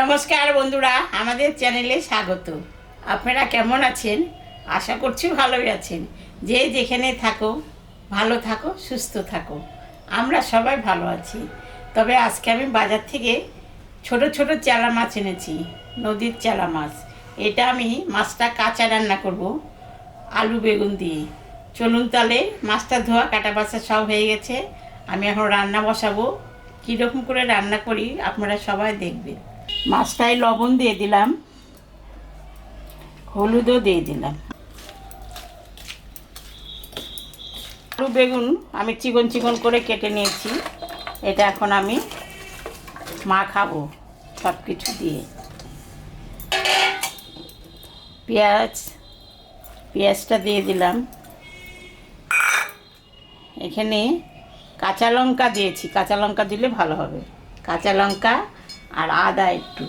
নমস্কার বন্ধুরা, আমাদের চ্যানেলে স্বাগত। আপনারা কেমন আছেন? আশা করছি ভালোই আছেন। যে যেখানে থাকো, ভালো থাকো, সুস্থ থাকো। আমরা সবাই ভালো আছি। তবে আজকে আমি বাজার থেকে ছোট ছোট চেলা মাছ এনেছি, নদীর চেলা মাছ। এটা আমি মাছটা কাঁচা রান্না করব, আলু বেগুন দিয়ে। চলুন তাহলে, মাছটা ধোয়া, কাটা বাছা সব হয়ে গেছে। আমি এখন রান্না বসাবো। কীরকম করে রান্না করি, আপনারা সবাই দেখবেন। মাছটায় লবণ দিয়ে দিলাম। হলুদও দিয়ে দিলাম। আলু, বেগুন আমি চিকন চিকন করে কেটে নিয়েছি। এটা এখন আমি মাখাবো সব কিছু দিয়ে। পেঁয়াজ, পেঁয়াজটা দিয়ে দিলাম। এখানে কাঁচা লঙ্কা দিয়েছি। কাঁচা লঙ্কা দিলে ভালো হবে। কাঁচা লঙ্কা আর আদা একটু,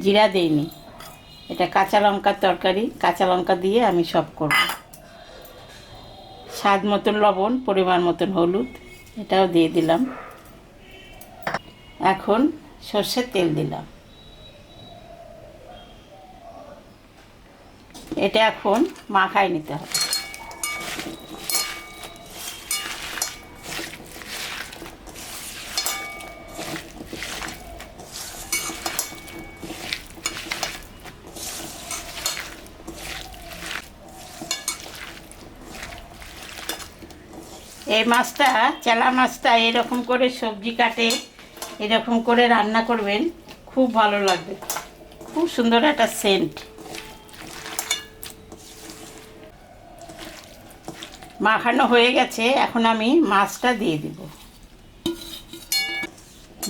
জিরা দেইনি। এটা কাঁচা লঙ্কার তরকারি, কাঁচা লঙ্কা দিয়ে আমি সব করব। স্বাদ মতন লবণ, পরিমাণ মতন হলুদ, এটাও দিয়ে দিলাম। এখন সর্ষের তেল দিলাম। এটা এখন মাখায় নিতে হবে। এই মাছটা, চেলা মাছটা এরকম করে সবজি কাটে, এরকম করে রান্না করবেন, খুব ভালো লাগবে। খুব সুন্দর একটা সেন্ট মাখানো হয়ে গেছে, এখন আমি মাছটা দিয়ে দিব।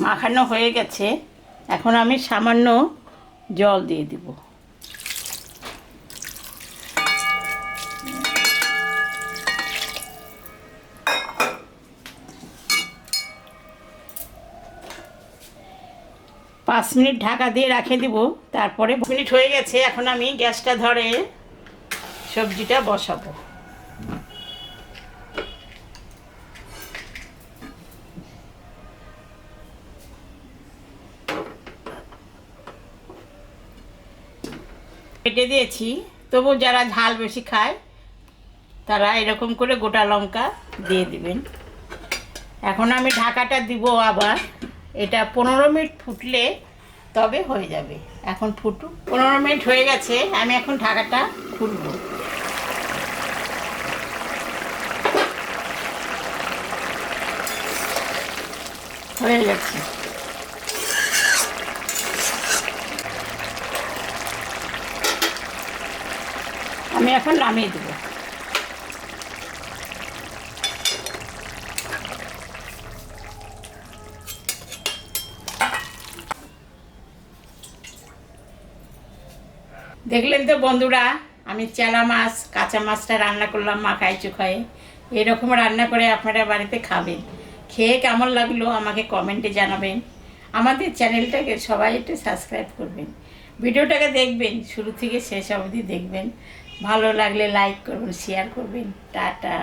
মাখানো হয়ে গেছে, এখন আমি সামান্য জল দিয়ে দিব। পাঁচ মিনিট ঢাকা দিয়ে রাখে দিব। তারপরে মিনিট হয়ে গেছে, এখন আমি গ্যাসটা ধরে সবজিটা বসাবো। কেটে দিয়েছি, তবু যারা ঝাল বেশি খায়, তারা এরকম করে গোটা লঙ্কা দিয়ে দিবেন। এখন আমি ঢাকাটা দিব আবার। এটা পনেরো মিনিট ফুটলে তবে হয়ে যাবে। এখন ফুটুক। পনেরো মিনিট হয়ে গেছে, আমি এখন ঢাকাটা খুলবো। হয়ে যাচ্ছে আমি এখন নামিয়ে দেবো। দেখলেন তো বন্ধুরা, আমি চেলা মাছ, কাঁচা মাছটা রান্না করলাম মাখায় চুখায় এরকম রান্না করে আপনারা বাড়িতে খাবেন। খেয়ে কেমন লাগল আমাকে কমেন্টে জানাবেন। আমাদের চ্যানেলটাকে সবাই একটু সাবস্ক্রাইব করবেন। ভিডিওটাকে দেখবেন, শুরু থেকে শেষ অবধি দেখবেন। ভালো লাগলে লাইক করবেন শেয়ার করবেন। টাটা।